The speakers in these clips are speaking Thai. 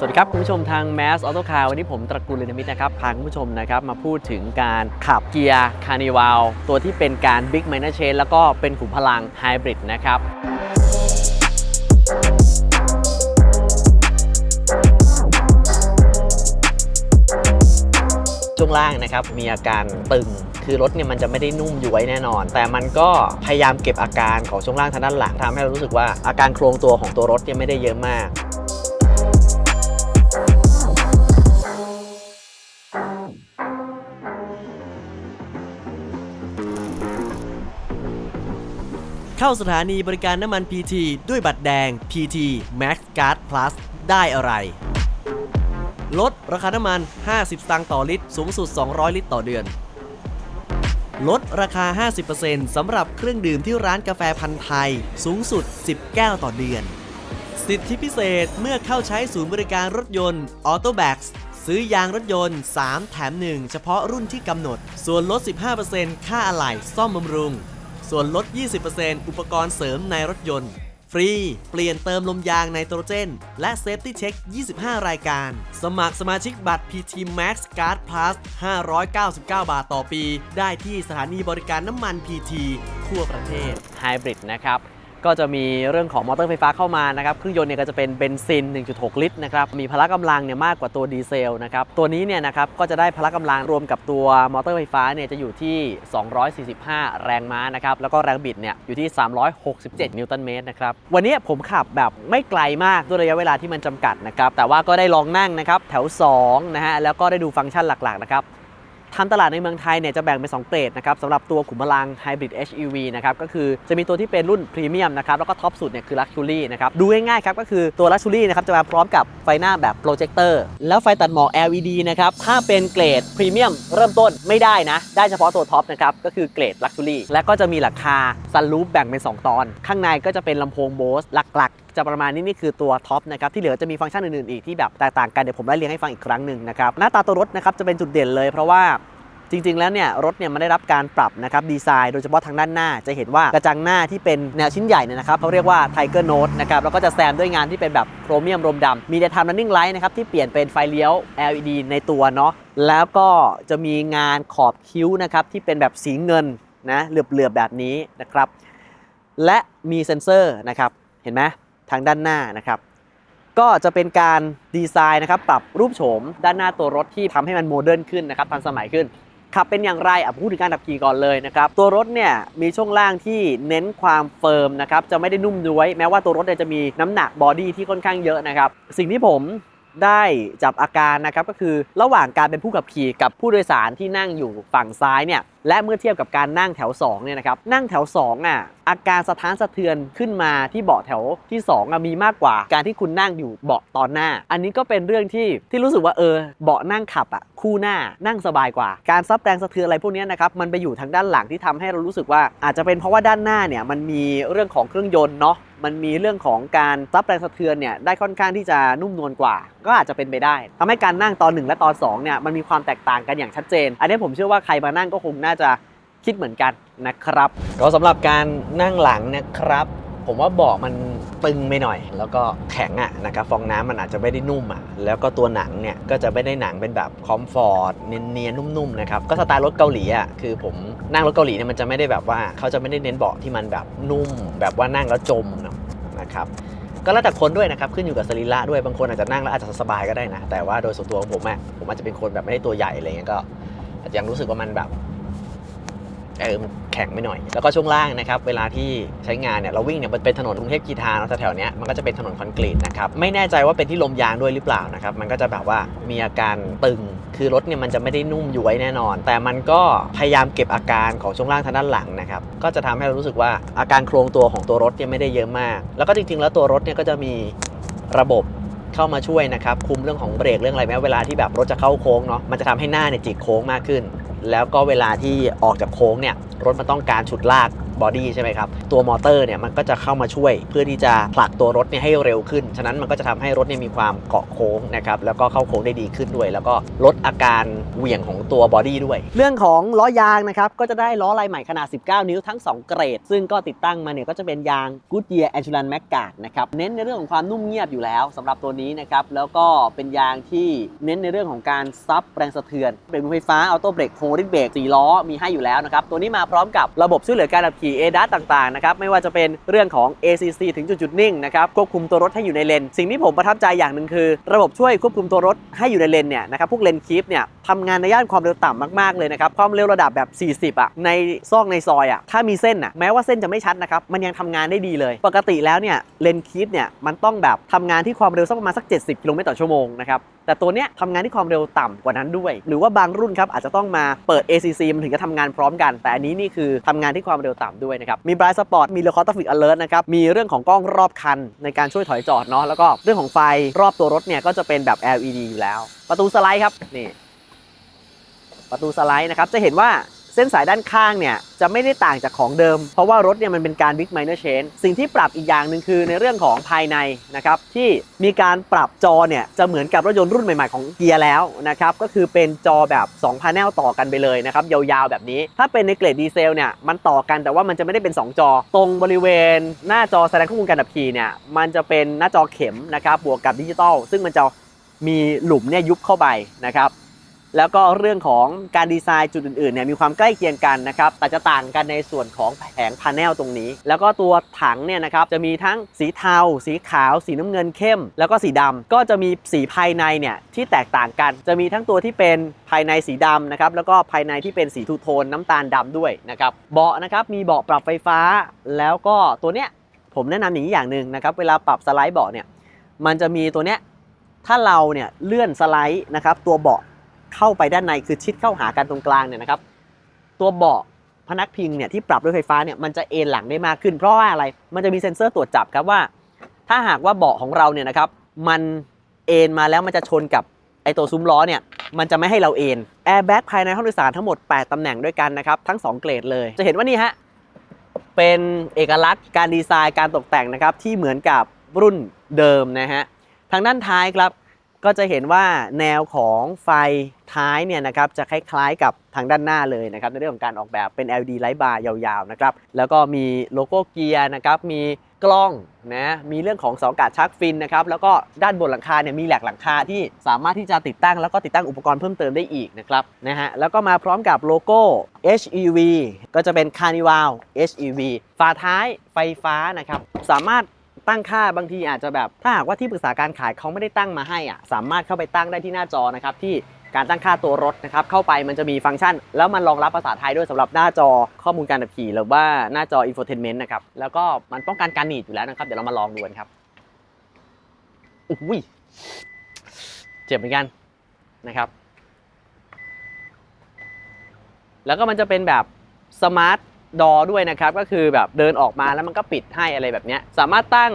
สวัสดีครับ คุณผู้ชมทาง Mass Auto Car วันนี้ผมตระกูลเรนมิตนะครับพาคุณผู้ชมนะครับมาพูดถึงการขับเกียร์คาร์นิวัลตัวที่เป็นการ Big Minor Chain แล้วก็เป็นขุมพลังไฮบริดนะครับช่วงล่างนะครับมีอาการตึงคือรถเนี่ยมันจะไม่ได้นุ่มอยู่ไว้แน่นอน แต่มันก็พยายามเก็บอาการของช่วงล่างทางด้านหลังทำให้เรารู้สึกว่าอาการโครงตัวของตัวรถเนี่ยไม่ได้เยอะมาก เข้าสถานีบริการน้ำมัน PT ด้วยบัตรแดง PT Max Card Plus ได้อะไร ลดราคาน้ำมัน 50 สตางค์ต่อลิตร สูงสุด 200 ลิตรต่อเดือน ลดราคา 50%สำหรับเครื่องดื่มที่ร้านกาแฟพันธ์ไทย สูงสุด 10 แก้วต่อเดือน สิทธิพิเศษเมื่อเข้าใช้ศูนย์บริการรถยนต์ Auto b a x ซื้อยางรถยนต์ 3 แถม 1 เฉพาะรุ่นที่กำหนด ส่วนลด 15%ค่าอะไหล่ซ่อมบำรุง ส่วนลด 20%อุปกรณ์เสริมในรถยนต์ ฟรี เปลี่ยนเติมลมยางไนโตรเจน และเซฟตี้เช็ค 25 รายการ สมัครสมาชิกบัตร PT Max Card Plus 599 บาทต่อปี ได้ที่สถานีบริการน้ำมัน PT ทั่วประเทศไฮบริดนะครับ ก็จะมีเรื่องของมอเตอร์ไฟฟ้าเข้ามานะครับ เครื่องยนต์เนี่ยก็จะเป็นเบนซิน 1.6 ลิตรนะครับ มีพละกำลังเนี่ยมากกว่าตัวดีเซลนะครับ ตัวนี้เนี่ยนะครับ ก็จะได้พละกำลังรวมกับตัวมอเตอร์ไฟฟ้าเนี่ยจะอยู่ที่ 245 แรงม้านะครับ แล้วก็แรงบิดเนี่ยอยู่ที่ 367 นิวตันเมตรนะครับ วันนี้ผมขับแบบไม่ไกลมากด้วยระยะเวลาที่มันจำกัดนะครับ แต่ว่าก็ได้ลองนั่งนะครับแถว2นะฮะ แล้วก็ได้ดูฟังก์ชันหลักๆนะครับ ทำตลาดในเมืองไทยเนี่ยจะแบ่งเป็น2เกรดนะครับสำหรับตัวขุมพลัง Hybrid HEV นะครับก็คือจะมีตัวที่เป็นรุ่นพรีเมียมนะครับแล้วก็ท็อปสุดเนี่ยคือ Luxury นะครับดูง่ายๆครับก็คือตัว Luxury นะครับจะมาพร้อมกับไฟหน้าแบบโปรเจคเตอร์แล้วไฟตัดหมอก LED นะครับถ้าเป็นเกรดพรีเมียมเริ่มต้นไม่ได้นะ ได้เฉพาะตัวท็อปนะครับก็คือเกรด Luxury และก็จะมีหลังคาซันรูฟแบ่งเป็น 2 ตอน ข้างในก็จะเป็นลำโพงโบสหลักๆ จะประมาณนี้นี่คือตัวท็อปนะครับที่เหลือจะมีฟังก์ชันอื่นๆอีกที่แบบแตกต่างกันเดี๋ยวผมไล่เรียงให้ฟังอีกครั้งหนึ่งนะครับหน้าตาตัวรถนะครับจะเป็นจุดเด่นเลย เพราะว่าจริงๆ แล้วเนี่ยรถเนี่ยมันได้รับการปรับนะครับดีไซน์โดยเฉพาะทางด้านหน้า จะเห็นว่ากระจังหน้าที่เป็นแนวชิ้นใหญ่เนี่ยนะครับเขาเรียกว่า Tiger Note นะครับแล้วก็จะแซมด้วยงานที่เป็นแบบโครเมียมรมดำมี Daytime Running Light นะครับที่เปลี่ยนเป็นไฟเลี้ยว LED ในตัวเนาะแล้วก็จะมีงานขอบคิ้วนะครับที่เป็นแบบสีเงินนะเหลือบๆแบบนี้นะครับและมีเซ็นเซอร์นะครับเห็นไหม ทางด้านหน้านะครับก็จะเป็นการดีไซน์นะครับปรับรูปโฉมด้านหน้าตัวรถที่ทำให้มันโมเดิร์นขึ้นนะครับทันสมัยขึ้นขับเป็นอย่างไรอะพูดถึงการขับขี่ก่อนเลยนะครับตัวรถเนี่ยมีช่วงล่างที่เน้นความเฟิร์มนะครับจะไม่ได้นุ่มย้วยแม้ว่าตัวรถเนี่ยจะมีน้ำหนักบอดี้ที่ค่อนข้างเยอะนะครับสิ่งที่ผมได้จับอาการนะครับก็คือระหว่างการเป็นผู้ขับขี่กับผู้โดยสารที่นั่งอยู่ฝั่งซ้ายเนี่ยและเมื่อเทียบกับการนั่งแถว2เนี่ยนะครับนั่งแถว2อะอาการสะท้านสะเทือนขึ้นมาที่เบาะแถวที่2อะมีมากกว่าการที่คุณนั่งอยู่เบาะตอนหน้า อันนี้ก็เป็นเรื่องที่ที่รู้สึกว่าเออเบาะนั่งขับอะคู่หน้านั่งสบายกว่า การซับแรงสะเทือนอะไรพวกนี้นะครับมันไปอยู่ทางด้านหลังที่ทำให้เรารู้สึกว่า อาจจะเป็นเพราะว่าด้านหน้าเนี่ยมันมีเรื่องของเครื่องยนต์เนาะมันมีเรื่องของการซับแรงสะเทือนเนี่ยได้ค่อนข้างที่จะนุ่มนวลกว่า ก็อาจจะเป็นไปได้ทำให้การนั่งตอน 1 และตอน2เนี่ยมันมีความแตกต่างกันอย่างชัดเจน อันนี้ผมเชื่อว่าใครมานั่งก็คงน่่าจะคิดเหมือนกันนะครับ ก็สำหรับการนั่งหลังนะครับ ผมว่าเบาะมันตึงไปหน่อย แล้วก็แข็งอะนะครับฟองน้ำมันอาจจะไม่ได้นุ่มอะแล้วก็ตัวหนังเนี่ยก็จะไม่ได้หนังเป็นแบบคอมฟอร์ตเนียนๆนุ่มๆนะครับก็สไตล์รถเกาหลีอะคือผมนั่งรถเกาหลีเนี่ยมันจะไม่ได้แบบว่าเขาจะไม่ได้เน้นเบาะที่มันแบบนุ่ม แบบว่านั่งแล้วจมนะครับก็แล้วแต่คนด้วยนะครับขึ้นอยู่กับสรีระด้วยบางคนอาจจะนั่งแล้วอาจจะสบายก็ได้นะแต่ว่าโดยส่วนตัวของผมอะผมอาจจะเป็นคนแบบไม่ได้ตัวใหญ่อะไรเงี้ยก็อาจจะยังรู้สึกว่ามันแบบ เออมันแข็งไปหน่อย แล้วก็ช่วงล่างนะครับเวลาที่ใช้งานเนี่ยเราวิ่งเนี่ยมันเป็นถนนกรุงเทพกีทาแถวๆเนี้ยมันก็จะเป็นถนนคอนกรีตนะครับไม่แน่ใจว่าเป็นที่ลมยางด้วยหรือเปล่านะครับมันก็จะแบบว่ามีอาการตึง คือรถเนี่ยมันจะไม่ได้นุ่มย้วยแน่นอน แต่มันก็พยายามเก็บอาการของช่วงล่างทางด้านหลังนะครับก็จะทำให้เรารู้สึกว่าอาการโครงตัวของตัวรถเนี่ยไม่ได้เยอะมาก แล้วก็จริงๆ แล้วตัวรถเนี่ยก็จะมีระบบเข้ามาช่วยนะครับคุมเรื่องของเบรกเรื่องอะไรแม้เวลาที่แบบรถจะเข้าโค้งเนาะมันจะทำให้หน้าเนี่ยจิกโค้งมากขึ้น แล้วก็เวลาที่ออกจากโค้งเนี่ยรถมันต้องการฉุดลาก บอดี้ใช่ไหมครับ ตัวมอเตอร์เนี่ยมันก็จะเข้ามาช่วย เพื่อที่จะผลักตัวรถเนี่ยให้เร็วขึ้น ฉะนั้นมันก็จะทำให้รถเนี่ยมีความเกาะโค้งนะครับแล้วก็เข้าโค้งได้ดีขึ้นด้วย แล้วก็ลดอาการเหวี่ยงของตัวบอดี้ด้วย เรื่องของล้อยางนะครับก็จะได้ล้อลายใหม่ขนาด 19 นิ้วทั้ง 2 เกรด ซึ่งก็ติดตั้งมาเนี่ยก็จะเป็นยาง Goodyear a n g e l a n m a g g a r d นะครับเน้นในเรื่องของความนุ่มเงียบอยู่แล้วสำหรับตัวนี้นะครับแล้วก็เป็นยางที่เน้นในเรื่องของการซับแรงสะเทือนเบรกมือไฟฟ้าออโต้เบรกโฮลิเบรก4ล้อมีให้อยู่แล้วนะครับตัวนี้มาพร้อมกับระบบช่วยเหลือการขับขี่ ADAS ต่างๆนะครับไม่ว่าจะเป็นเรื่องของ ACC ถึงจุดจุดๆนิ่งนะครับควบคุมตัวรถให้อยู่ในเลน สิ่งที่ผมประทับใจอย่างหนึ่งคือ ระบบช่วยควบคุมตัวรถให้อยู่ในเลนเนี่ยนะครับพวกเลนคีปเนี่ยทำงานในย่านความเร็วต่ำมากๆเลยนะครับความเร็วระดับแบบ 40อะในซอกในซอยอะถ้ามีเส้นอะแม้ว่าเส้นจะไม่ชัดนะครับมันยังทำงานได้ดีเลย ปกติแล้วเนี่ยเลนคีปเนี่ยมันต้องแบบทำงานที่ความเร็วสักประมาณสัก 70กิโลเมตรต่อชั่วโมงนะครับ แต่ตัวเนี้ยทำงานที่ความเร็วต่ำกว่านั้นด้วย หรือว่าบางรุ่นครับอาจจะต้องมาเปิด ACC มันถึงจะทำงานพร้อมกัน แต่อันนี้นี่คือทำงานที่ความเร็วต่ำด้วยนะครับ มี Bright Spot มี Low Cost Traffic Alert นะครับ มีเรื่องของกล้องรอบคันในการช่วยถอยจอดเนาะ แล้วก็เรื่องของไฟรอบตัวรถเนี่ยก็จะเป็นแบบ LED อยู่แล้ว ประตูสไลด์ครับ นี่ ประตูสไลด์นะครับ จะเห็นว่า ส้นสายด้านข้างเนี่ยจะไม่ได้ต่างจากของเดิม เพราะว่ารถเนี่ยมันเป็นการ Big Minor Change สิ่งที่ปรับอีกอย่างหนึ่งคือในเรื่องของภายในนะครับที่มีการปรับจอเนี่ยจะเหมือนกับรถยนต์รุ่นใหม่ๆของเกียร์แล้วนะครับก็คือเป็นจอแบบ2พา n e l ต่อกันไปเลยนะครับยาวๆแบบนี้ ถ้าเป็นในเกรดดีเซลเนี่ยมันต่อกันแต่ว่ามันจะไม่ได้เป็น 2 จอ ตรงบริเวณ หน้าจอแสดงข้อมูลการขับขี่เนี่ยมันจะเป็นหน้าจอเข็มนะครับบวกกับดิจิตอลซึ่งมันจะมีหลุมเนี่ยยุบเข้าไปนะครับ แล้วก็เรื่องของการดีไซน์จุดอื่นๆเนี่ยมีความใกล้เคียงกันนะครับแต่จะต่างกันในส่วนของแผงพาเนลตรงนี้ แล้วก็ตัวถังเนี่ยนะครับจะมีทั้งสีเทา สีขาว สีน้ำเงินเข้ม แล้วก็สีดำก็จะมีสีภายในเนี่ยที่แตกต่างกัน จะมีทั้งตัวที่เป็นภายในสีดำนะครับแล้วก็ภายในที่เป็นสีทูโทนน้ำตาลดำด้วยนะครับเบาะนะครับมีเบาะปรับไฟฟ้า แล้วก็ตัวเนี้ยผมแนะนำอย่างนี้อย่างหนึ่งนะครับเวลาปรับสไลด์เบาะเนี่ยมันจะมีตัวเนี้ยถ้าเราเนี่ยเลื่อนสไลด์นะครับตัวเบาะ เข้าไปด้านในคือชิดเข้าหากันตรงกลางเนี่ยนะครับ ตัวเบาะพนักพิงเนี่ยที่ปรับด้วยไฟฟ้าเนี่ยมันจะเอนหลังได้มากขึ้น เพราะว่าอะไรมันจะมีเซ็นเซอร์ตรวจจับครับว่า ถ้าหากว่าเบาะของเราเนี่ยนะครับมันเอนมาแล้วมันจะชนกับไอตัวซุ้มล้อเนี่ยมันจะไม่ให้เราเอนแอร์แบ็กภายในห้องโดยสารทั้งหมด 8ตำแหน่งด้วยกันนะครับทั้ง 2 เกรดเลย จะเห็นว่านี่ฮะเป็นเอกลักษณ์การดีไซน์การตกแต่งนะครับที่เหมือนกับรุ่นเดิมนะฮะทางด้านท้ายครับ ก็จะเห็นว่าแนวของไฟท้ายเนี่ยนะครับจะคล้ายๆกับทางด้านหน้าเลยนะครับในเรื่องของการออกแบบเป็น LED ไลท์บาร์ยาวๆนะครับแล้วก็มีโลโก้เกียร์นะครับมีกล้องนะมีเรื่องของสอากาศชักฟินนะครับแล้วก็ด้านบนหลังคาเนี่ยมีแหลกหลังคาที่สามารถที่จะติดตั้งแล้วก็ติดตั้งอุปกรณ์เพิ่มเติมได้อีกนะครับนะฮะแล้วก็มาพร้อมกับโลโก้ HEV ก็จะเป็น Carnival HEV ฝาท้ายไฟฟ้านะครับสามารถ ตั้งค่าบางทีอาจจะแบบ ถ้าหากว่าที่ปรึกษาการขายเขาไม่ได้ตั้งมาให้อะสามารถเข้าไปตั้งได้ที่หน้าจอนะครับที่การตั้งค่าตัวรถนะครับเข้าไปมันจะมีฟังก์ชัน แล้วมันรองรับภาษาไทยด้วยสำหรับหน้าจอข้อมูลการขับขี่หรือว่าหน้าจอ infotainment นะครับแล้วก็มันป้องกันการหนีบอยู่แล้วนะครับเดี๋ยวเรามาลองดูกันครับอุ้ยเจ็บเหมือนกันนะครับ แล้วก็มันจะเป็นแบบสมาร์ท ดอด้วยนะครับ ก็คือแบบเดินออกมาแล้วมันก็ปิดให้อะไรแบบนี้สามารถตั้ง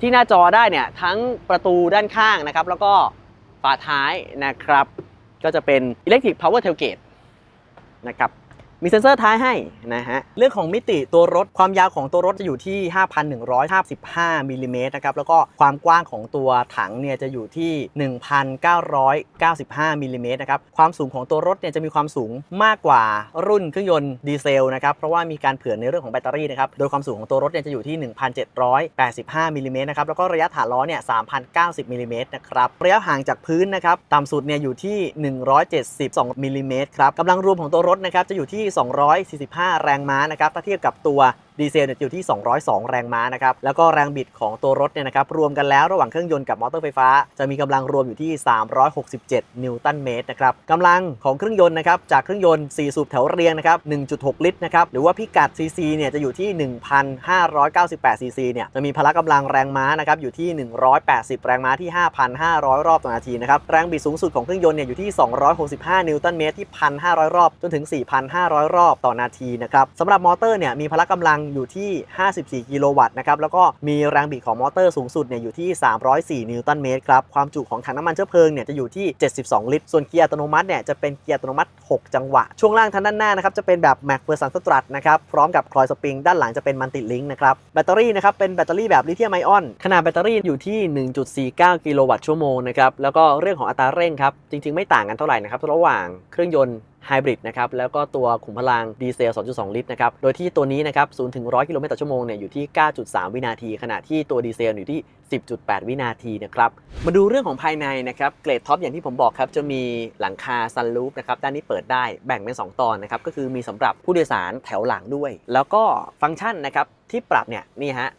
ที่หน้าจอได้เนี่ยทั้งประตูด้านข้างนะครับ แล้วก็ฝาท้ายนะครับ ก็จะเป็น Electric Power Tailgate นะครับ มีเซ็นเซอร์ท้ายให้นะฮะ เรื่องของมิติตัวรถความยาวของตัวรถจะอยู่ที่ 5,155มิลลิเมตรนะครับ แล้วก็ความกว้างของตัวถังเนี่ยจะอยู่ที่ 1,995มิลลิเมตรนะครับ ความสูงของตัวรถเนี่ยจะมีความสูงมากกว่ารุ่นเครื่องยนต์ดีเซลนะครับ เพราะว่ามีการเผื่อในเรื่องของแบตเตอรี่นะครับ โดยความสูงของตัวรถเนี่ยจะอยู่ที่ 1,785มิลลิเมตรนะครับ แล้วก็ระยะฐานล้อเนี่ย 3,090มิลลิเมตรนะครับ ระยะห่างจากพื้นนะครับ ต่ำสุดเนี่ยอยู่ที่ 172มิลลิเมตรครับกำลังรวมของตัวรถนะครับจะอยู่ที่245 แรงม้านะครับ ถ้าเทียบกับตัวดีเซลเนี่ยอยู่ที่ 202 แรงม้านะครับ แล้วก็แรงบิดของตัวรถเนี่ยนะครับ รวมกันแล้วระหว่างเครื่องยนต์กับมอเตอร์ไฟฟ้า จะมีกำลังรวมอยู่ที่ 367 นิวตันเมตรนะครับกำลังของเครื่องยนต์นะครับ จากเครื่องยนต์ 4 สูบแถวเรียงนะครับ 1.6 ลิตรนะครับ หรือว่าพิกัด CC เนี่ยจะอยู่ที่ 1,598 CC เนี่ย จะมีพละกำลังแรงม้านะครับ อยู่ที่ 180 แรงม้าที่ 5,500 รอบต่อนาทีนะครับ แรงบิดสูงสุดของเครื่องยนต์เนี่ยอยู่ที่ 265 นิวตันเมตรที่ 1,500 รอบจนถึง 4,500 รอบต่อนาทีนะครับสำหรับมอเตอร์เนี่ยมีพละกำลังอยู่ที่ 54 กิโลวัตต์นะครับ แล้วก็มีแรงบิดของมอเตอร์สูงสุดเนี่ยอยู่ที่ 304 นิวตันเมตรครับ ความจุของถังน้ำมันเชื้อเพลิงเนี่ยจะอยู่ที่ 72 ลิตร ส่วนเกียร์อัตโนมัติเนี่ยจะเป็นเกียร์อัตโนมัติ 6 จังหวะ ช่วงล่างทางด้านหน้านะครับจะเป็นแบบ Mac เ e อร์ซันสตรัทนะครับ พร้อมกับคลอยสปริงด้านหลังจะเป็นมันติลิงนะครับ แบตเตอรี่นะครับเป็นแบตเตอรี่แบบลิเธียมไอออน ขนาดแบตเตอรี่อยู่ที่ 1.49 กิโลวัตต์ชั่วโมงนะครับ แล้วก็เรื่องของอัตราเร่งครับ จริง ๆ ไม่ต่างกันเท่าไหร่นะครับ ระหว่างเครื่องยนต์ ไฮบริดนะครับแล้วก็ตัวขุมพลังดีเซล 2.2 ลิตรนะครับโดยที่ตัวนี้นะครับ0ถึง 100 กิโลเมตรต่อชั่วโมงเนี่ยอยู่ที่ 9.3 วินาที ขณะที่ตัวดีเซลอยู่ที่ 10.8 วินาทีนะครับมาดูเรื่องของภายในนะครับเกรดท็อปอย่างที่ผมบอกครับจะมีหลังคาซันรูฟนะครับด้านนี้เปิดได้แบ่งเป็น 2 ตอนนะครับก็คือมีสำหรับผู้โดยสารแถวหลังด้วย แล้วก็ฟังก์ชันนะครับที่ปรับเนี่ยนี่ฮะ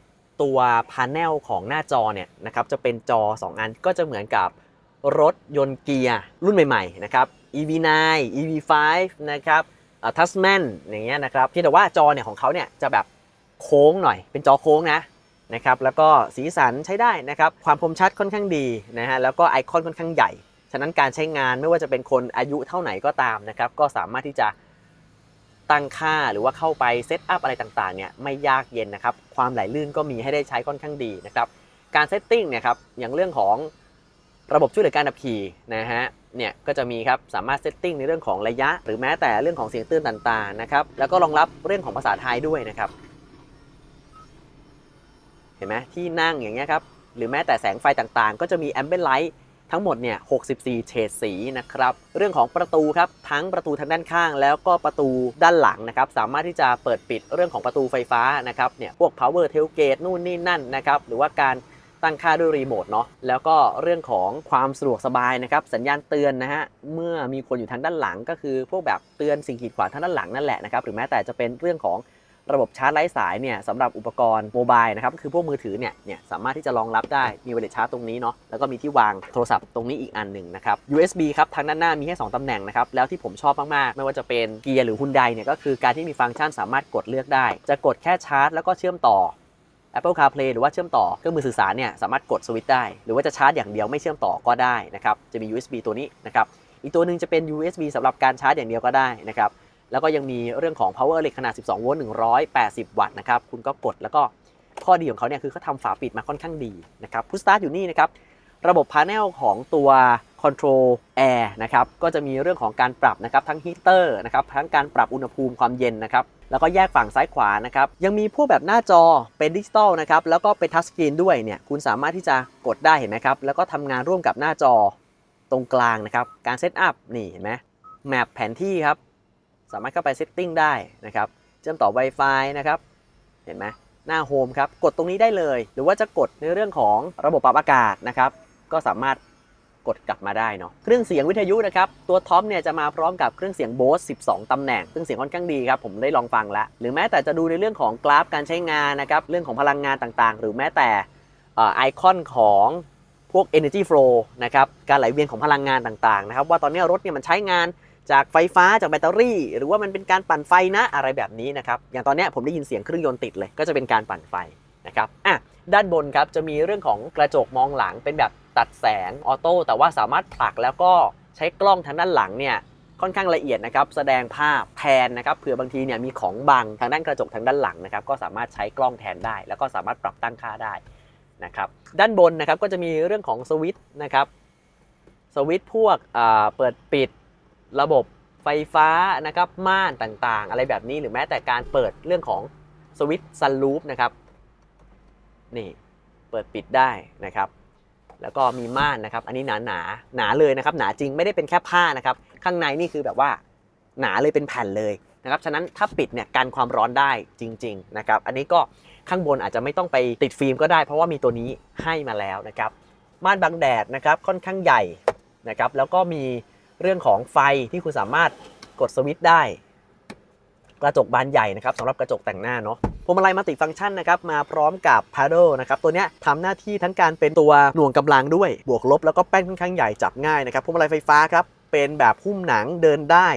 ตัวพา n เนลของหน้าจอเนี่ยนะครับจะเป็นจอ 2 อันก็จะเหมือนกับรถยนต์เกียร์รุ่นใหม่ๆนะครับ EV9 EV5 นะครับทัสแมนอย่างเงี้ยนะครับเพียงแต่ว่าจอเนี่ยของเขาเนี่ยจะแบบโค้งหน่อย เป็นจอโค้งนะนะครับแล้วก็สีสันใช้ได้นะครับความคมชัดค่อนข้างดีนะฮะแล้วก็ไอคอนค่อนข้างใหญ่ ฉะนั้นการใช้งานไม่ว่าจะเป็นคนอายุเท่าไหนก็ตามนะครับก็สามารถที่จะตั้งค่าหรือว่าเข้าไปเซตอัพอะไรต่างๆเนี่ยไม่ยากเย็นนะครับความไหลลื่นก็มีให้ได้ใช้ค่อนข้างดีนะครับการเซตติ้งเนี่ยครับอย่างเรื่องของระบบช่วยเหลือการขับขี่นะฮะ เนี่ยก็จะมีครับสามารถเซตติ้งในเรื่องของระยะ หรือแม้แต่เรื่องของเสียงเตือนต่างๆนะครับแล้วก็รองรับเรื่องของภาษาไทยด้วยนะครับ เห็นไหมที่นั่งอย่างเงี้ยครับหรือแม้แต่แสงไฟต่างๆ ก็จะมีแอมเบ n ไลท์ทั้งหมดเนี่ย 64 เฉดสีนะครับ เรื่องของประตูครับ ทั้งประตูทางด้านข้าง แล้วก็ประตูด้านหลังนะครับ สามารถที่จะเปิดปิดเรื่องของประตูไฟฟ้านะครับ เนี่ย พวก power tailgate นู่นนี่นั่นนะครับ หรือว่าการ ตั้งค่าด้วยรีโมทเนาะแล้วก็เรื่องของความสะดวกสบายนะครับสัญญาณเตือนนะฮะเมื่อมีคนอยู่ทางด้านหลังก็คือพวกแบบเตือนสิ่งกีดขวางทางด้านหลังนั่นแหละนะครับหรือแม้แต่จะเป็นเรื่องของระบบชาร์จไร้สายเนี่ยสำหรับอุปกรณ์โมบายนะครับก็คือพวกมือถือเนี่ยเนี่ยสามารถที่จะรองรับได้มีไวเลสชาร์จตรงนี้เนาะแล้วก็มีที่วางโทรศัพท์ตรงนี้อีกอันหนึ่งนะครับ USB ครับทางด้านหน้ามีแค่2ตำแหน่งนะครับแล้วที่ผมชอบมากๆ ไม่ว่าจะเป็นเกียร์หรือฮุนไดเนี่ยก็คือการที่มีฟังก์ชันสามารถกดเลือกได้ จะกดแค่ชาร์จ แล้วก็เชื่อมต่อ Apple CarPlay หรือว่าเชื่อมต่อเครื่องมือสื่อสารเนี่ยสามารถกดสวิตช์ได้ หรือว่าจะชาร์จอย่างเดียวไม่เชื่อมต่อก็ได้นะครับจะมี USB ตัวนี้นะครับอีกตัวหนึ่งจะเป็น USB สำหรับการชาร์จอย่างเดียวก็ได้นะครับแล้วก็ยังมีเรื่องของ power เหล็กขนาด 12 โวลต์ 180 วัตต์นะครับคุณก็กดแล้วก็ข้อดีของเขาเนี่ยคือเขาทำฝาปิดมาค่อนข้างดีนะครับพุ s สตาร์ทอยู่นี่นะครับระบบพา n เนลของตัว control air นะครับก็จะมีเรื่องของการปรับนะครับทั้งฮีเตอร์นะครับทั้งการปรับอุณหภูมิความเย็นนะครับแล้วก็แยกฝั่งซ้ายขวานะครับยังมีพวกแบบหน้าจอเป็นดิจิตอลนะครับแล้วก็เป็นทัชสกรีนด้วยเนี่ยคุณสามารถที่จะกดได้เห็นไหมครับแล้วก็ทำงานร่วมกับหน้าจอตรงกลางนะครับการเซตอัพนี่เห็นไหมแมปแผนที่ครับสามารถเข้าไปเซตติ้งได้นะครับเชื่อมต่อ Wi-Fi นะครับเห็นไหมหน้าโฮมครับกดตรงนี้ได้เลย หรือว่าจะกดในเรื่องของระบบปรับอากาศนะครับก็สามารถ กดกลับมาได้เนาะเครื่องเสียงวิทยุนะครับ ตัวท็อปเนี่ยจะมาพร้อมกับเครื่องเสียง Bose 12 ตำแหน่งเครื่องเสียงค่อนข้างดีครับ ผมได้ลองฟังแล้ว หรือแม้แต่จะดูในเรื่องของกราฟการใช้งานนะครับ เรื่องของพลังงานต่างๆ หรือแม้แต่อ่อไอคอนของพวก energy flow นะครับ การไหลเวียนของพลังงานต่างๆนะครับ ว่าตอนนี้รถเนี่ยมันใช้งานจากไฟฟ้าจากแบตเตอรี่ หรือว่ามันเป็นการปั่นไฟนะอะไรแบบนี้นะครับ อย่างตอนนี้ผมได้ยินเสียงเครื่องยนต์ติดเลย ก็จะเป็นการปั่นไฟนะครับ อะ ด้านบนครับจะมีเรื่องของกระจกมองหลังเป็นแบบ ตัดแสงออโต้แต่ว่าสามารถผลักแล้วก็ใช้กล้องทางด้านหลังเนี่ยค่อนข้างละเอียดนะครับแสดงภาพแทนนะครับเผื่อบางทีเนี่ยมีของบังทางด้านกระจกทางด้านหลังนะครับก็สามารถใช้กล้องแทนได้ แล้วก็สามารถปรับตั้งค่าได้นะครับด้านบนนะครับก็จะมีเรื่องของสวิตช์นะครับสวิตช์พวกเปิดปิดระบบไฟฟ้านะครับม่านต่างๆ อะไรแบบนี้หรือแม้แต่การเปิดเรื่องของสวิตช์ซันรูฟนะครับนี่เปิดปิดได้นะครับ แล้วก็มีม่านนะครับ อันนี้หนาหนาหนาเลยนะครับ หนาจริงไม่ได้เป็นแค่ผ้านะครับ ข้างในนี่คือแบบว่าหนาเลยเป็นแผ่นเลยนะครับ ฉะนั้นถ้าปิดเนี่ยกันความร้อนได้จริง ๆนะครับ อันนี้ก็ข้างบนอาจจะไม่ต้องไปติดฟิล์มก็ได้ เพราะว่ามีตัวนี้ให้มาแล้วนะครับ ม่านบังแดดนะครับค่อนข้างใหญ่นะครับ แล้วก็มีเรื่องของไฟที่คุณสามารถกดสวิตช์ได้ กระจกบานใหญ่นะครับสำหรับกระจกแต่งหน้าเนาะพวงมาลัยมัลติฟังก์ชันนะครับมาพร้อมกับพาร์ดนะครับตัวเนี้ยทำหน้าที่ทั้งการเป็นตัวหน่วงกำลังด้วยบวกลบแล้วก็แป้นค่อนข้างใหญ่จับง่ายนะครับพวงมาลัยไฟฟ้าครับเป็นแบบหุ้มหนังเดินได้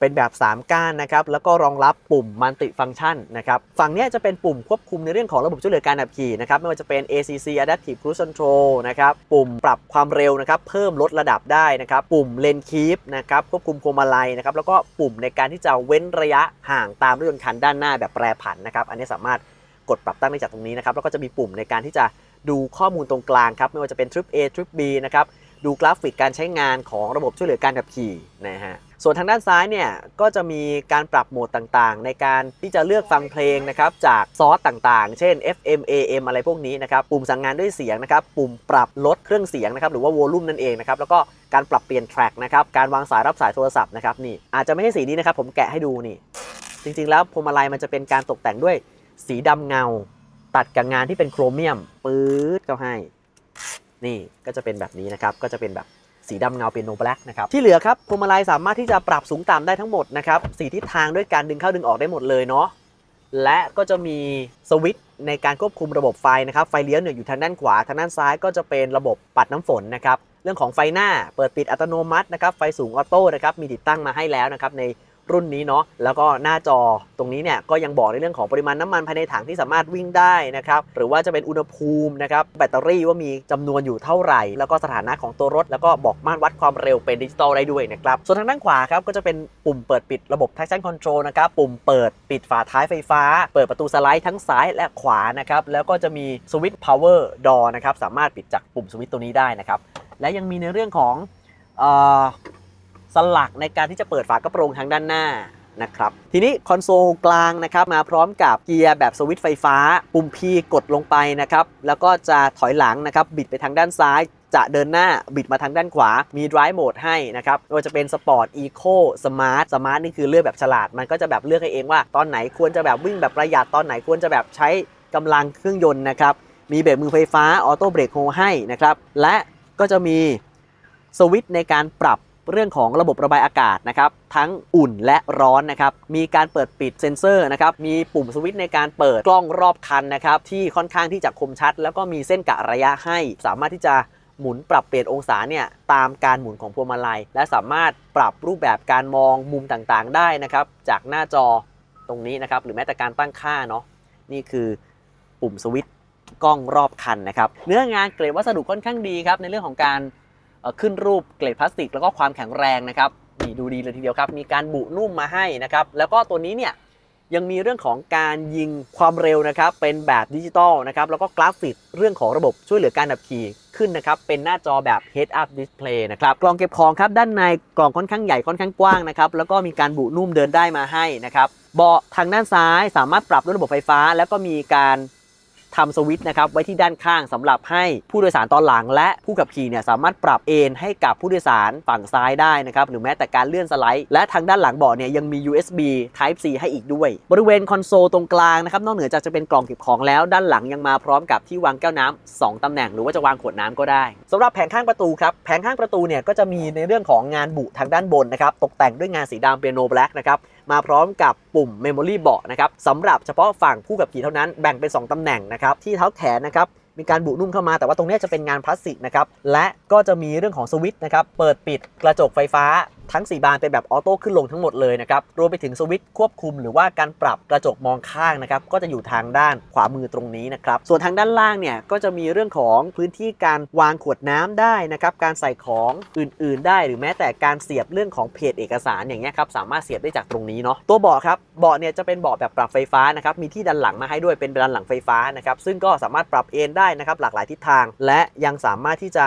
เป็นแบบ 3 ก้านนะครับ แล้วก็รองรับปุ่มมัลติฟัง c t ชันนะครับ ฝั่งนี้จะเป็นปุ่มควบคุมในเรื่องของระบบช่วยเหลือการขับขี่นะครับ ไม่ว่าจะเป็น ACC Adaptive Cruise Control นะครับ ปุ่มปรับความเร็วนะครับ เพิ่มลดระดับได้นะครับ ปุ่ม Lane Keep นะครับ ควบคุมพวงมาลัยนะครับ แล้วก็ปุ่มในการที่จะเว้นระยะห่างตามรถยนต์คันด้านหน้าแบบแปรผันนะครับ อันนี้สามารถกดปรับตั้งได้จากตรงนี้นะครับ แล้วก็จะมีปุ่มในการที่จะดูข้อมูลตรงกลางครับ ไม่ว่าจะเป็น Trip A Trip B นะครับ ดูกราฟิกการใช้งานของระบบช่วยเหลือการขับขี่นะฮะส่วนทางด้านซ้ายเนี่ยก็จะมีการปรับโหมดต่างๆ ในการที่จะเลือกฟังเพลงนะครับจากซอสต่างๆ เช่น FM AM อะไรพวกนี้นะครับปุ่มสั่งงานด้วยเสียงนะครับปุ่มปรับลดเครื่องเสียงนะครับหรือว่าโวลูมนั่นเองนะครับแล้วก็การปรับเปลี่ยนแทร็กนะครับการวางสายรับสายโทรศัพท์นะครับนี่อาจจะไม่ใช่สีนี้นะครับผมแกะให้ดูนี่ จริงๆแล้วพวงมาลัยมันจะเป็นการตกแต่งด้วยสีดำเงา ตัดกับงานที่เป็นโครเมียมปื๊ดเข้าให้ นี่ก็จะเป็นแบบนี้นะครับ ก็จะเป็นแบบสีดำเงาเป็นโนแบล็กนะครับ ที่เหลือครับพวงมาลัยสามารถที่จะปรับสูงต่ำได้ทั้งหมดนะครับสีทิศทางด้วยการดึงเข้าดึงออกได้หมดเลยเนาะและก็จะมีสวิตช์ในการควบคุมระบบไฟนะครับ ไฟเลี้ยวเนี่ยอยู่ทางด้านขวา ทางด้านซ้ายก็จะเป็นระบบปัดน้ำฝนนะครับ เรื่องของไฟหน้าเปิดปิดอัตโนมัตินะครับ ไฟสูงออโต้นะครับ มีติดตั้งมาให้แล้วนะครับใน รุ่นนี้เนาะแล้วก็หน้าจอตรงนี้เนี่ยก็ยังบอกในเรื่องของปริมาณน้ำมันภายในถังที่สามารถวิ่งได้นะครับหรือว่าจะเป็นอุณหภูมินะครับแบตเตอรี่ว่ามีจำนวนอยู่เท่าไหร่ แล้วก็สถานะของตัวรถ แล้วก็บอกมาตรวัดความเร็วเป็นดิจิตอลได้ด้วยนะครับส่วนทางด้านขวาครับก็จะเป็นปุ่มเปิดปิดระบบ traction control นะครับปุ่มเปิดปิดฝาท้ายไฟฟ้า เปิดประตูสไลด์ทั้งซ้ายและขวานะครับแล้วก็จะมีสวิตช์ power door นะครับสามารถปิดจากปุ่มสวิตช์ตัวนี้ได้นะครับและยังมีในเรื่องของ สลักในการที่จะเปิดฝากระโปรงทางด้านหน้านะครับทีนี้คอนโซลกลางนะครับมาพร้อมกับเกียร์แบบสวิตช์ไฟฟ้า ปุ่ม P กดลงไปนะครับแล้วก็จะถอยหลังนะครับบิดไปทางด้านซ้าย จะเดินหน้าบิดมาทางด้านขวา มี drive mode ให้นะครับไม่ว่าจะเป็น sport eco smart smart นี่คือเลือกแบบฉลาด มันก็จะแบบเลือกให้เองว่า ตอนไหนควรจะแบบวิ่งแบบประหยัดตอนไหนควรจะแบบใช้กำลังเครื่องยนต์นะครับมีเบรกมือไฟฟ้าออโต้เบรกโฮให้นะครับและก็จะมีสวิตช์ในการปรับ เรื่องของระบบระบายอากาศนะครับทั้งอุ่นและร้อนนะครับมีการเปิดปิดเซนเซอร์นะครับมีปุ่มสวิตช์ในการเปิดกล้องรอบคันนะครับที่ค่อนข้างที่จะคมชัด แล้วก็มีเส้นกะระยะให้ สามารถที่จะหมุนปรับเปลี่ยนองศาเนี่ยตามการหมุนของพวงมาลัย และสามารถปรับรูปแบบการมองมุมต่างๆ ได้นะครับจากหน้าจอตรงนี้นะครับหรือแม้แต่การตั้งค่าเนาะนี่คือปุ่มสวิตช์กล้องรอบคันนะครับเนื้องานเกรดวัสดุค่อนข้างดีครับในเรื่องของการ ขึ้นรูปเกรดพลาสติก แล้วก็ความแข็งแรงนะครับนี่ดูดีเลยทีเดียวครับ มีการบุนุ่มมาให้นะครับ แล้วก็ตัวนี้เนี่ยยังมีเรื่องของการยิงความเร็วนะครับ เป็นแบบดิจิตอลนะครับ แล้วก็กราฟิกเรื่องของระบบช่วยเหลือการขับขี่ขึ้นนะครับ เป็นหน้าจอแบบ head up display นะครับ กล่องเก็บของครับ ด้านในกล่องค่อนข้างใหญ่ค่อนข้างกว้างนะครับ แล้วก็มีการบุนุ่มเดินได้มาให้นะครับ เบาะทางด้านซ้ายสามารถปรับด้วยระบบไฟฟ้า แล้วก็มีการ ทำสวิตช์นะครับไว้ที่ด้านข้างสำหรับให้ผู้โดยสารตอนหลัง และผู้ขับขี่เนี่ยสามารถปรับเอนให้กับผู้โดยสารฝั่งซ้ายได้นะครับหรือแม้แต่การเลื่อนสไลด์ และทางด้านหลังเบาะเนี่ยยังมี USB Type C ให้อีกด้วย บริเวณคอนโซลตรงกลางนะครับนอกเหนือจากจะเป็นกล่องเก็บของแล้ว ด้านหลังยังมาพร้อมกับที่วางแก้วน้ำสองตำแหน่งหรือว่าจะวางขวดน้ำก็ได้สำหรับแผงข้างประตูครับแผงข้างประตูเนี่ยก็จะมีในเรื่องของงานบุทางด้านบนนะครับตกแต่งด้วยงานสีดำเปียโนแบล็กนะครับมาพร้อมกับปุ่ม Memory เบาะนะครับสำหรับเฉพาะฝั่งผู้กับขี่เท่านั้นแบ่งเป็น 2 ตำแหน่งนะครับที่เท้าแขนนะครับมีการบุนุ่มเข้ามาแต่ว่าตรงนี้จะเป็นงานพลาสติกนะครับและก็จะมีเรื่องของสวิตช์นะครับเปิดปิดกระจกไฟฟ้า ทั้ง 4 บานเป็นแบบออโต้ขึ้นลงทั้งหมดเลยนะครับ รวมไปถึงสวิตช์ควบคุมหรือว่าการปรับกระจกมองข้างนะครับ ก็จะอยู่ทางด้านขวามือตรงนี้นะครับ ส่วนทางด้านล่างเนี่ยก็จะมีเรื่องของพื้นที่การวางขวดน้ำได้นะครับ การใส่ของอื่น ๆ ได้หรือแม้แต่การเสียบเรื่องของเพจเอกสารอย่างเงี้ยครับสามารถเสียบได้จากตรงนี้เนาะตัวเบาะครับเบาะเนี่ยจะเป็นเบาะแบบปรับไฟฟ้านะครับมีที่ดันหลังมาให้ด้วยเป็นดันหลังไฟฟ้านะครับซึ่งก็สามารถปรับเอนได้นะครับหลากหลายทิศทาง และยังสามารถที่จะ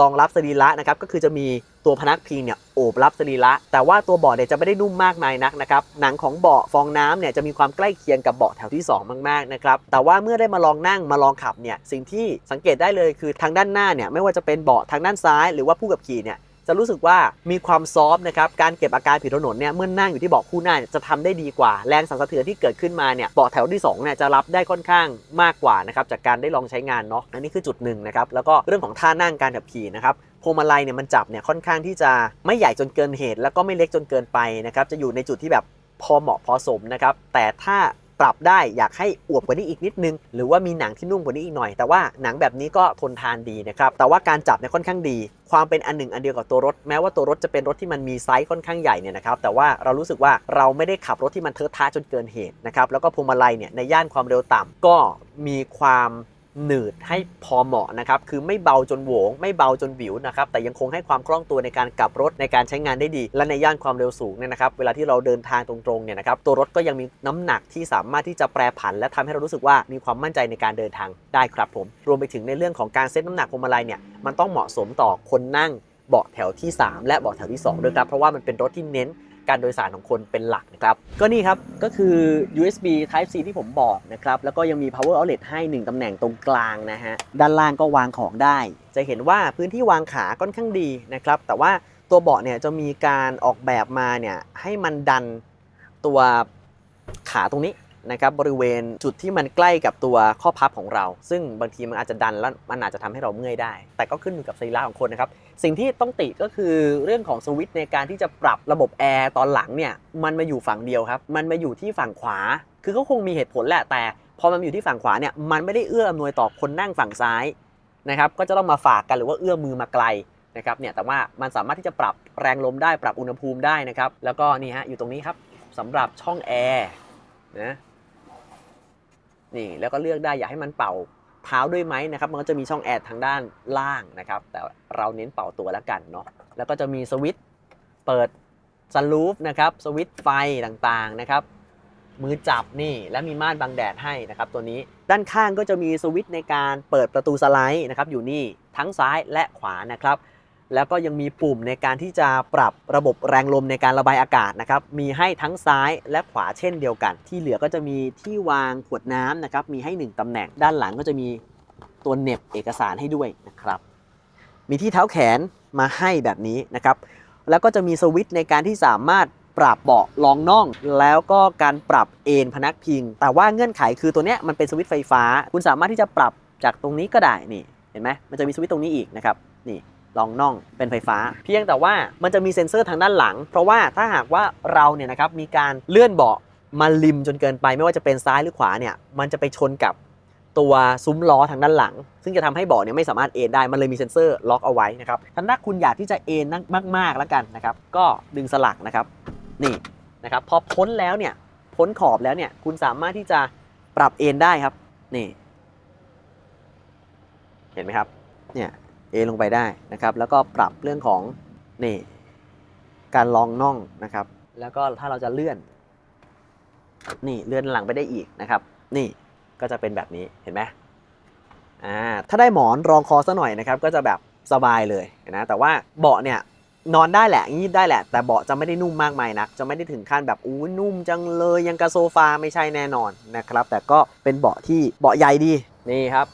รองรับสรีระนะครับก็คือจะมีตัวพนักพิงเนี่ยโอบรับสรีระแต่ว่าตัวเบาะเนี่ยจะไม่ได้นุ่มมากมายนักนะครับหนังของเบาะฟองน้ำเนี่ยจะมีความใกล้เคียงกับเบาะแถวที่ 2 มากๆนะครับแต่ว่าเมื่อได้มาลองนั่งมาลองขับเนี่ยสิ่งที่สังเกตได้เลยคือทางด้านหน้าเนี่ยไม่ว่าจะเป็นเบาะทางด้านซ้าย หรือว่าผู้ขับขี่เนี่ย จะรู้สึกว่ามีความซอฟต์นะครับการเก็บอาการผิวถนนเนี่ยเมื่อนั่งอยู่ที่เบาะคู่หน้าจะทำได้ดีกว่าแรงสั่นสะเทือนที่เกิดขึ้นมาเนี่ยเบาะแถวที่2เนี่ยจะรับได้ค่อนข้างมากกว่านะครับจากการได้ลองใช้งานเนาะอันนี้คือจุดหนึ่งนะครับแล้วก็เรื่องของท่านั่งการขับขี่นะครับพวงมาลัยเนี่ยมันจับเนี่ยค่อนข้างที่จะไม่ใหญ่จนเกินเหตุ แล้วก็ไม่เล็กจนเกินไปนะครับจะอยู่ในจุดที่แบบพอเหมาะพอสมนะครับแต่ถ้า ปรับได้อยากให้อวบกว่านี้อีกนิดนึง หรือว่ามีหนังที่นุ่มกว่านี้อีกหน่อย แต่ว่าหนังแบบนี้ก็ทนทานดีนะครับ แต่ว่าการจับเนี่ยค่อนข้างดี ความเป็นอันหนึ่งอันเดียวกับตัวรถ แม้ว่าตัวรถจะเป็นรถที่มันมีไซส์ค่อนข้างใหญ่เนี่ยนะครับ แต่ว่าเรารู้สึกว่าเราไม่ได้ขับรถที่มันเทอะทะจนเกินเหตุนะครับ แล้วก็พวงมาลัยเนี่ยในย่านความเร็วต่ำก็มีความ หนืดให้พอเหมาะนะครับ คือไม่เบาจนโหวง ไม่เบาจนวิวนะครับ แต่ยังคงให้ความคล่องตัวในการกลับรถในการใช้งานได้ดี และในย่านความเร็วสูงเนี่ยนะครับ เวลาที่เราเดินทางตรงๆเนี่ยนะครับ ตัวรถก็ยังมีน้ำหนักที่สามารถที่จะแปรผัน และทำให้เรารู้สึกว่ามีความมั่นใจในการเดินทางได้ครับผม รวมไปถึงในเรื่องของการเซ็ตน้ำหนักพวงมาลัยเนี่ย มันต้องเหมาะสมต่อคนนั่งเบาะแถวที่ 3 และเบาะแถวที่ 2 ด้วยครับ เพราะว่ามันเป็นรถที่เน้น การโดยสารของคนเป็นหลักนะครับ ก็นี่ครับ ก็คือ USB Type C ที่ผมบอกนะครับ แล้วก็ยังมี power outlet ให้ 1 ตำแหน่งตรงกลางนะฮะ ด้านล่างก็วางของได้ จะเห็นว่าพื้นที่วางขาค่อนข้างดีนะครับ แต่ว่าตัวเบาะเนี่ยจะมีการออกแบบมาเนี่ยให้มันดันตัวขาตรงนี้ นะครับบริเวณจุดที่มันใกล้กับตัวข้อพับของเรา ซึ่งบางทีมันอาจจะดันแล้วมันอาจจะทำให้เราเมื่อยได้ แต่ก็ขึ้นอยู่กับสรีระของคนนะครับ สิ่งที่ต้องติก็คือเรื่องของสวิตช์ในการที่จะปรับระบบแอร์ตอนหลังเนี่ยมันมาอยู่ฝั่งเดียวครับ มันมาอยู่ที่ฝั่งขวา คือก็คงมีเหตุผลแหละแต่พอมันอยู่ที่ฝั่งขวาเนี่ยมันไม่ได้เอื้ออำนวยต่อคนนั่งฝั่งซ้ายนะครับก็จะต้องมาฝากกันหรือว่าเอื้อมมือมาไกลนะครับเนี่ยแต่ว่ามันสามารถที่จะปรับแรงลมได้ปรับอุณหภูมิได้นะครับแล้วก็นี่ฮะอยู่ตรงนี้ครับสำหรับช่องแอร์นะ นี่แล้วก็เลือกได้อยากให้มันเป่าเท้าด้วยไหมนะครับ มันก็จะมีช่องแอร์ทางด้านล่างนะครับ แต่เราเน้นเป่าตัวแล้วกันเนาะแล้วก็จะมีสวิตช์เปิดสลูฟนะครับสวิตช์ไฟต่างๆนะครับมือจับนี่และมีม่านบังแดดให้นะครับตัวนี้ด้านข้างก็จะมีสวิตช์ในการเปิดประตูสไลด์นะครับอยู่นี่ทั้งซ้ายและขวานะครับ แล้วก็ยังมีปุ่มในการที่จะปรับระบบแรงลมในการระบายอากาศนะครับ มีให้ทั้งซ้ายและขวาเช่นเดียวกัน ที่เหลือก็จะมีที่วางขวดน้ำนะครับ มีให้ 1ตำแหน่ง ด้านหลังก็จะมีตัวเน็บเอกสารให้ด้วยนะครับ มีที่เท้าแขนมาให้แบบนี้นะครับ แล้วก็จะมีสวิตช์ในการที่สามารถปรับเบาะรองน่อง แล้วก็การปรับเอนพนักพิง แต่ว่าเงื่อนไขคือตัวเนี้ยมันเป็นสวิตช์ไฟฟ้า คุณสามารถที่จะปรับจากตรงนี้ก็ได้นี่ เห็นไหมมันจะมีสวิตช์ตรงนี้อีกนะครับนี่ รองน่องเป็นไฟฟ้า เพียงแต่ว่ามันจะมีเซ็นเซอร์ทางด้านหลัง เพราะว่าถ้าหากว่าเราเนี่ยนะครับมีการเลื่อนเบาะมาริมจนเกินไป ไม่ว่าจะเป็นซ้ายหรือขวาเนี่ยมันจะไปชนกับตัวซุ้มล้อทางด้านหลัง ซึ่งจะทำให้เบาะเนี่ยไม่สามารถเอนได้ มันเลยมีเซ็นเซอร์ล็อกเอาไว้นะครับถ้าคุณอยากที่จะเอนมากๆแล้วกันนะครับ ก็ดึงสลักนะครับ นี่นะครับพอพ้นแล้วเนี่ยพ้นขอบแล้วเนี่ยคุณสามารถที่จะปรับเอนได้ครับ นี่ เห็นไหมครับ เนี่ย เอลงไปได้นะครับแล้วก็ปรับเรื่องของนี่การลองน่องนะครับ แล้วก็ถ้าเราจะเลื่อน นี่เลื่อนหลังไปได้อีกนะครับ นี่ก็จะเป็นแบบนี้เห็นไหมอ่าถ้าได้หมอนรองคอซะหน่อยนะครับ ก็จะแบบสบายเลยนะแต่ว่าเบาะเนี่ยนอนได้แหละยืดได้แหละ แต่เบาะจะไม่ได้นุ่มมากมายนัก จะไม่ได้ถึงขั้นแบบอู้นุ่มจังเลยยังกระโซฟาไม่ใช่แน่นอนนะครับ แต่ก็เป็นเบาะที่เบาะใหญ่ดีนี่ครับ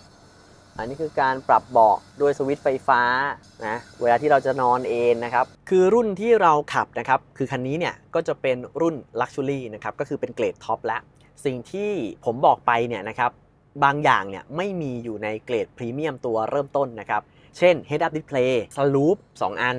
อันนี้คือการปรับเบาะด้วยสวิตช์ไฟฟ้านะเวลาที่เราจะนอนเอนนะครับ คือรุ่นที่เราขับนะครับ คือคันนี้เนี่ยก็จะเป็นรุ่น Luxury นะครับ ก็คือเป็นเกรดท็อปแล้ว สิ่งที่ผมบอกไปเนี่ยนะครับ บางอย่างเนี่ยไม่มีอยู่ในเกรดพรีเมียมตัวเริ่มต้นนะครับ เช่น Head Up Display สลูป2 อัน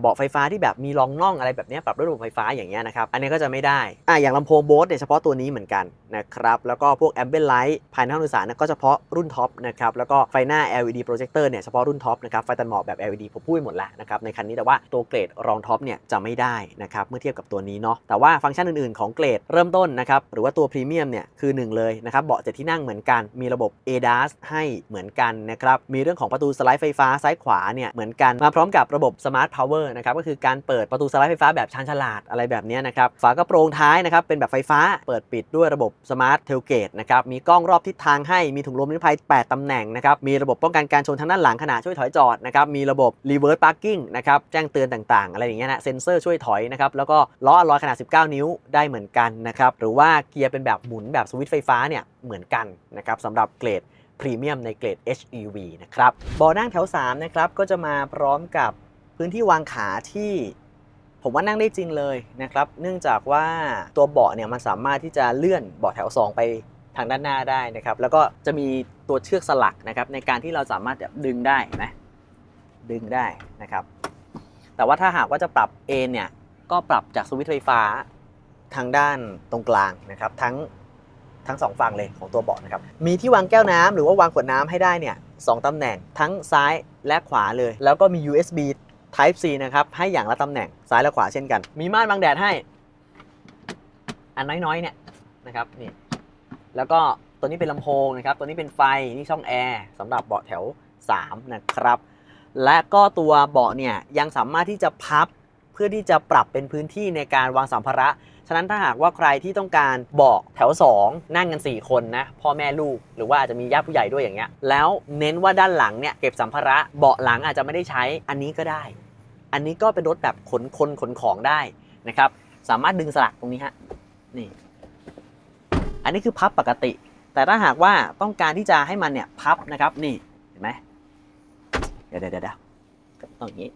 เบาะไฟฟ้าที่แบบมีรองน่องอะไรแบบนี้ปรับระบบไฟฟ้าอย่างเงี้ยนะครับ อันนี้ก็จะไม่ได้อ่าอย่างลำโพงโบสเนี่ยเฉพาะตัวนี้เหมือนกันนะครับ แล้วก็พวก Ambient Light ภายในห้องโดยสารก็เฉพาะรุ่นท็อปนะครับ แล้วก็ไฟหน้า LED projector เนี่ยเฉพาะรุ่นท็อปนะครับ ไฟตัดหมอกแบบ LED ผมพูดหมดแล้วนะครับในคันนี้แต่ว่าตัวเกรดรองท็อปเนี่ยจะไม่ได้นะครับเมื่อเทียบกับตัวนี้เนาะ แต่ว่าฟังก์ชันอื่นๆของเกรดเริ่มต้นนะครับหรือว่าตัวพรีเมียมเนี่ยคือหนึ่งเลยนะครับเบาะเจ็ดที่นั่งเหมือนกัน มีระบบ ADAS ให้เหมือนกันนะครับมีเรื่องของประตูสไลด์ไฟฟ้าซ้ายขวาเนี่ยเหมือนกันมาพร้อมกับระบบ Smart Power นะครับก็คือการเปิดประตูสไลด์ไฟฟ้าแบบชาญฉลาดอะไรแบบนี้นะครับฝากระโปรงท้ายนะครับเป็นแบบไฟฟ้าเปิดปิดด้วยระบบ Smart Tailgate นะครับมีกล้องรอบทิศทางให้มีถุงลมนิรภัย 8ตำแหน่งนะครับมีระบบป้องกันการชนทางด้านหลังขณะช่วยถอยจอดนะครับมีระบบ Reverse Parking นะครับแจ้งเตือนต่างๆ อะไรอย่างเงี้ยนะเซ็นเซอร์ช่วยถอยนะครับแล้วก็ล้ออลลอยขนาด 19 นิ้วได้เหมือนกันนะครับหรือว่าเกียร์เป็นแบบหมุนแบบสวิตช์ไฟฟ้าเนี่ยเหมือนกันนะครับสำหรับเกรดพรีเมียมในเกรด HEV นะครับเบาะนั่งแถว 3 นะครับ ก็จะมาพร้อมกับ พื้นที่วางขาที่ผมว่านั่งได้จริงเลยนะครับ เนื่องจากว่าตัวเบาะเนี่ยมันสามารถที่จะเลื่อนเบาะแถว 2 ไปทางด้านหน้าได้นะครับ แล้วก็จะมีตัวเชือกสลักนะครับในการที่เราสามารถดึงได้นไหมดึงได้นะครับ แต่ว่าถ้าหากว่าจะปรับเอนเนี่ยก็ปรับจากสวิตช์ไฟฟ้าทางด้านตรงกลางนะครับ ทั้งทั้งสองฝั่งเลยของตัวเบาะนะครับ มีที่วางแก้วน้ำหรือว่าวางขวดน้ำให้ได้เนี่ยสองตำแหน่งทั้งซ้ายและขวาเลย แล้วก็มี USB Type C นะครับ ให้อย่างละตำแหน่งซ้ายและขวาเช่นกัน มีม่านบังแดดให้ อันน้อยๆเนี่ยนะครับนี่แล้วก็ตัวนี้เป็นลำโพงนะครับ ตัวนี้เป็นไฟนี่ช่องแอร์สำหรับเบาะแถว 3 นะครับ และก็ตัวเบาะเนี่ยยังสามารถที่จะพับเพื่อที่จะปรับเป็นพื้นที่ในการวางสัมภาระ ฉะนั้นถ้าหากว่าใครที่ต้องการเบาะแถว 2 นั่งกัน 4 คนนะพ่อแม่ลูก หรือว่าอาจจะมีญาติผู้ใหญ่ด้วยอย่างเงี้ยแล้วเน้นว่าด้านหลังเนี่ยเก็บสัมภาระเบาะหลังอาจจะไม่ได้ใช้อันนี้ก็ได้ อันนี้ก็เป็นรถแบบขนคนขนของได้นะครับ สามารถดึงสลักตรงนี้ฮะนี่อันนี้คือพับปกติ แต่ถ้าหากว่าต้องการที่จะให้มันเนี่ยพับนะครับนี่เห็นไหมเดี๋ยวเดี๋ยวเดี๋ยวต้องอย่างนี้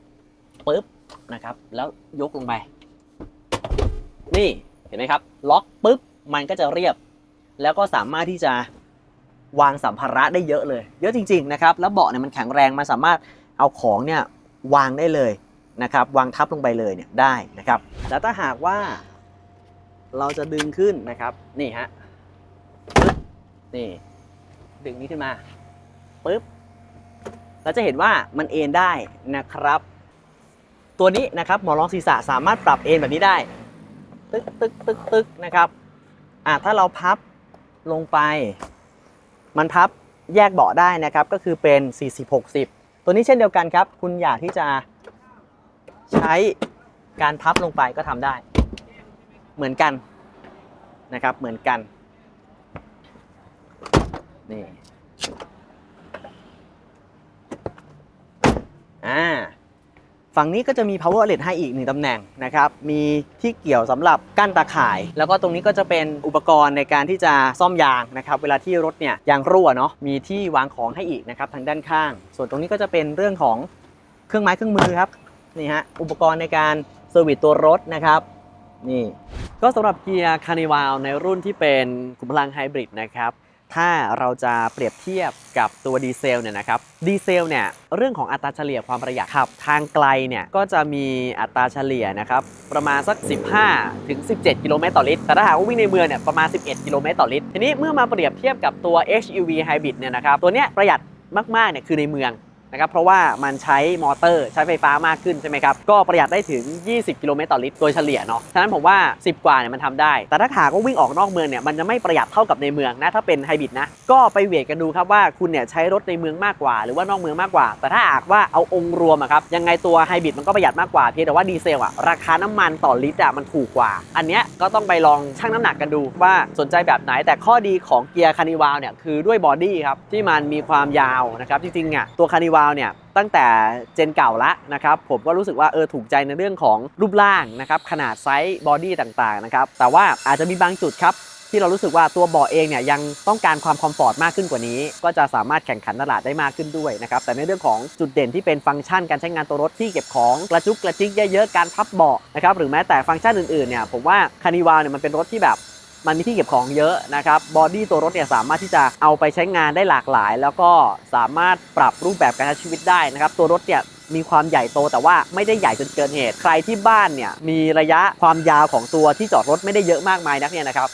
ปึ๊บนะครับ แล้วยกลงไป นี่เห็นไหมครับ ล็อกปุ๊บมันก็จะเรียบ แล้วก็สามารถที่จะวางสัมภาระได้เยอะเลย เยอะจริง ๆ นะครับ แล้วเบาะเนี่ยมันแข็งแรง มันสามารถเอาของเนี่ยวางได้เลย นะครับวางทับลงไปเลยเนี่ยได้นะครับ แล้วถ้าหากว่าเราจะดึงขึ้นนะครับนี่ฮะนี่ดึงนี้ขึ้นมาปุ๊บเราจะเห็นว่ามันเอนได้นะครับ ตัวนี้นะครับหมอนรองศีรษะสามารถปรับเอนแบบนี้ได้ ตึกตึกตึกตึกนะครับอ่าถ้าเราพับลงไป มันพับแยกเบาะได้นะครับ ก็คือเป็น 40 60 ตัวนี้เช่นเดียวกันครับ คุณอยากที่จะ ใช้การพับลงไปก็ทำได้ เหมือนกันนะครับ เหมือนกัน นี่ อ่า ฝั่งนี้ก็จะมี power outlet ให้อีกหนึ่งตำแหน่งนะครับ มีที่เกี่ยวสำหรับกั้นตาข่าย แล้วก็ตรงนี้ก็จะเป็นอุปกรณ์ในการที่จะซ่อมยางนะครับ เวลาที่รถเนี่ยยางรั่วเนาะ มีที่วางของให้อีกนะครับทางด้านข้าง ส่วนตรงนี้ก็จะเป็นเรื่องของเครื่องไม้เครื่องมือครับ นี่ฮะอุปกรณ์ในการเซอร์วิสตัวรถนะครับนี่ก็สำหรับเกียร์คานิวาลในรุ่นที่เป็นขุมพลังไฮบริดนะครับถ้าเราจะเปรียบเทียบกับตัวดีเซลเนี่ยนะครับดีเซลเนี่ยเรื่องของอัตราเฉลี่ยความประหยัดขับ ทางไกลเนี่ยก็จะมีอัตราเฉลี่ยนะครับประมาณสัก 15 ถึง 17 กิโลเมตรต่อลิตร แต่ถ้าหากว่าวิ่งในเมืองเนี่ยประมาณ 11 กิโลเมตรต่อลิตร ทีนี้เมื่อมาเปรียบเทียบกับตัว HEV Hybrid เนี่ยนะครับตัวเนี้ยประหยัดมากๆเนี่ยคือในเมือง นะครับเพราะว่ามันใช้มอเตอร์ใช้ไฟฟ้ามากขึ้นใช่ไหมครับก็ประหยัดได้ถึง 20 กิโลเมตรต่อลิตรโดยเฉลี่ยเนาะฉะนั้นผมว่า 10 กว่าเนี่ยมันทำได้ แต่ถ้าหากว่าวิ่งออกนอกเมืองเนี่ยมันจะไม่ประหยัดเท่ากับในเมืองนะถ้าเป็นไฮบริดนะก็ไปเวทกันดูครับว่าคุณเนี่ยใช้รถในเมืองมากกว่า หรือว่านอกเมืองมากกว่า แต่ถ้าหากว่าเอาองค์รวมอะครับยังไงตัวไฮบริดมันก็ประหยัดมากกว่าเพียงแต่ว่าดีเซลอะราคาน้ำมันต่อลิตรอะมันถูกกว่า อันเนี้ยก็ต้องไปลองชั่งน้ำหนักกันดูว่าสนใจแบบไหนแต่ข้อดีของเกียร์คานิวาลเนี่ยคือด้วยบอดี้ครับที่มันมีความยาวนะครับจริงๆอะตัวคานิวาลเนี่ยตั้งแต่เจนเก่าละนะครับผมก็รู้สึกว่าเออถูกใจในเรื่องของรูปร่างนะครับขนาดไซส์บอดี้ต่างๆนะครับแต่ว่าอาจจะมีบางจุดครับที่เรารู้สึกว่าตัวเบาเองเนี่ยยังต้องการความคอมฟอร์ตมากขึ้นกว่านี้ ก็จะสามารถแข่งขันตลาดได้มากขึ้นด้วยนะครับแต่ในเรื่องของจุดเด่นที่เป็นฟังก์ชันการใช้งานตัวรถที่เก็บของกระจุกกระจิกเยอะๆการพับเบาะนะครับหรือแม้แต่ฟังก์ชันอื่นๆเนี่ยผมว่าคานิวาเนี่ยมันเป็นรถที่แบบ มันมีที่เก็บของเยอะนะครับบอดี้ตัวรถเนี่ยสามารถที่จะเอาไปใช้งานได้หลากหลาย แล้วก็สามารถปรับรูปแบบการใช้ชีวิตได้นะครับ ตัวรถเนี่ยมีความใหญ่โตแต่ว่าไม่ได้ใหญ่จนเกินเหตุ ใครที่บ้านเนี่ยมีระยะความยาวของตัวที่จอดรถไม่ได้เยอะมากมายนักเนี่ยนะครับ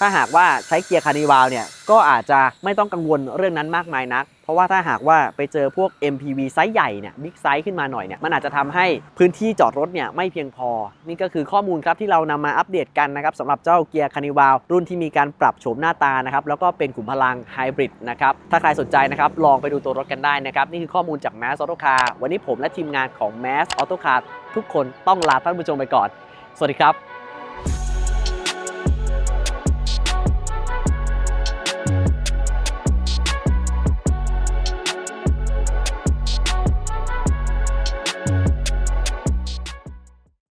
ถ้าหากว่าใช้เกียร์คานิวาลเนี่ยก็อาจจะไม่ต้องกังวลเรื่องนั้นมากมายนัก ราะว่าถ้าหากว่าไปเจอพวก MPV ไซส์ใหญ่เนี่ยบิ๊กไซส์ขึ้นมาหน่อยเนี่ยมันอาจจะทำให้พื้นที่จอดรถเนี่ยไม่เพียงพอ นี่ก็คือข้อมูลครับที่เรานำมาอัปเดตกันนะครับสำหรับเจ้าเกียร์คานิวาลรุ่นที่มีการปรับโฉมหน้าตานะครับแล้วก็เป็นขุมพลังไฮบริดนะครับถ้าใครสนใจนะครับลองไปดูตัวรถกันได้นะครับนี่คือข้อมูลจาก Mass Auto Car วันนี้ผมและทีมงานของ Mass Auto Car ทุกคนต้องลาท่านผู้ชมไปก่อน สวัสดีครับ